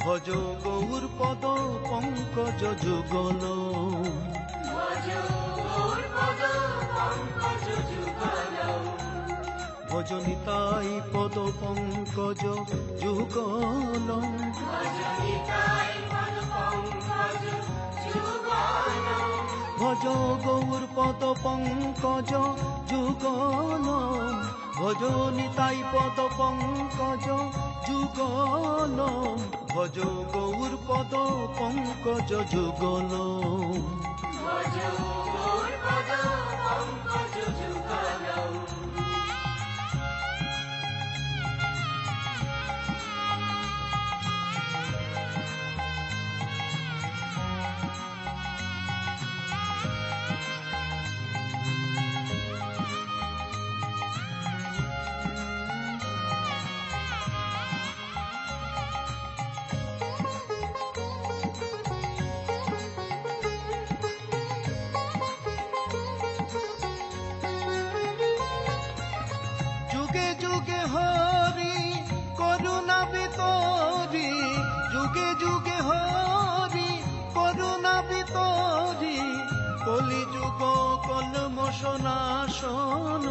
ভজ গৌর পদ পঙ্কজ যুগল ভজনিতাই পদ পঙ্কজ যুগল ভজ গৌর পদ পঙ্কজ যুগল ভজনিতাই পদ পঙ্কজ যুগল ভজ গৌর পদ পঙ্কজ যুগল হরি, করুণা বিতরি যুগে যুগে হরি, করুণা বিতরি কলি যুগ কলমশ নাশন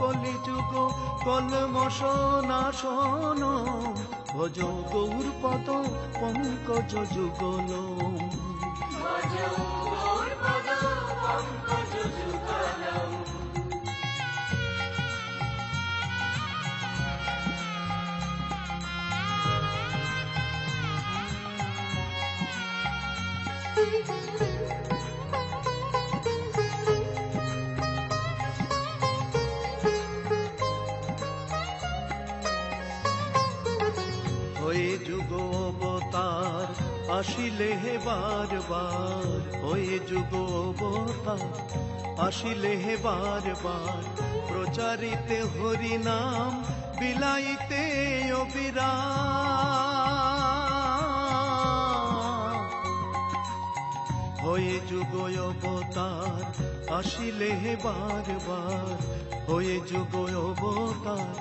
কলি যুগ কলমশ নাশন ভজ গৌর পদ, পঙ্কজ যুগল। হয়ে যুগ অবতার আসিলে হে বার বার হয়ে যুগ অবতার আসিলে হে বার বার প্রচারিতে হরি নাম বিলাইতে অবিরাম। হয়ে যুগ অবতার, আসিলে হে বার বার হয়ে যুগ অবতার,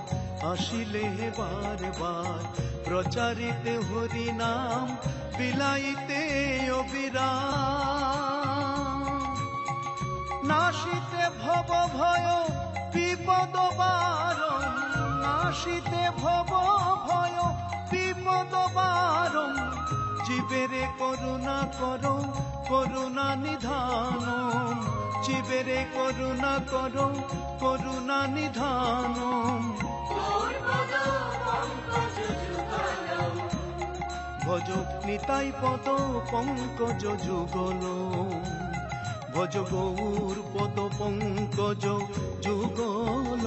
আসিলে বার বার প্রচারিতে হরি নাম, বিলাইতে অবিরাম। নাশিতে ভব ভয়, বিপদ বারণ। নাশিতে ভব ভয়, বিপদ বারণ। জীবেরে করুণা করো, করুণা নিধান। জীবেরে করুণা করো, করুণা নিধান। ভজ নিতাই পদ, পঙ্কজ যুগল। ভজ গৌর পদ, পঙ্কজ যুগল।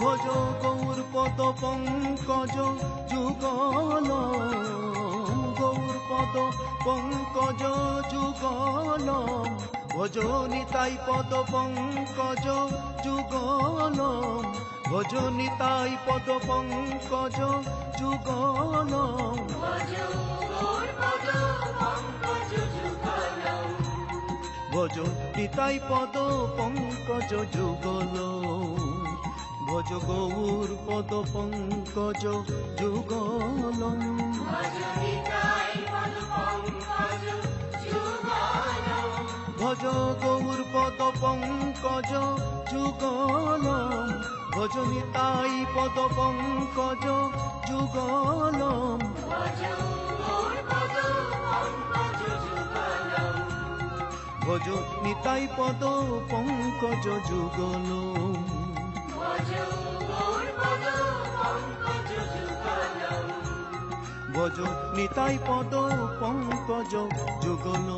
ভজ গৌর পদ পঙ্কজ যুগল, গৌর পদ পঙ্কজ যুগল ভজ নিতাই পদ পঙ্কজ যুগল ভজ নিতাই পদ পঙ্কজ যুগল। ভজ নিতাই পদ পঙ্কজ যুগল। ভজ গৌর পদ পঙ্কজ যুগল ভজ গৌর পদ পঙ্কজ যুগল ভজ নিতাই পদ পঙ্কজ যুগল ভজ নিতাই পদ পঙ্কজ যুগল ভজ নিতাই পদ পঙ্কজ যুগল।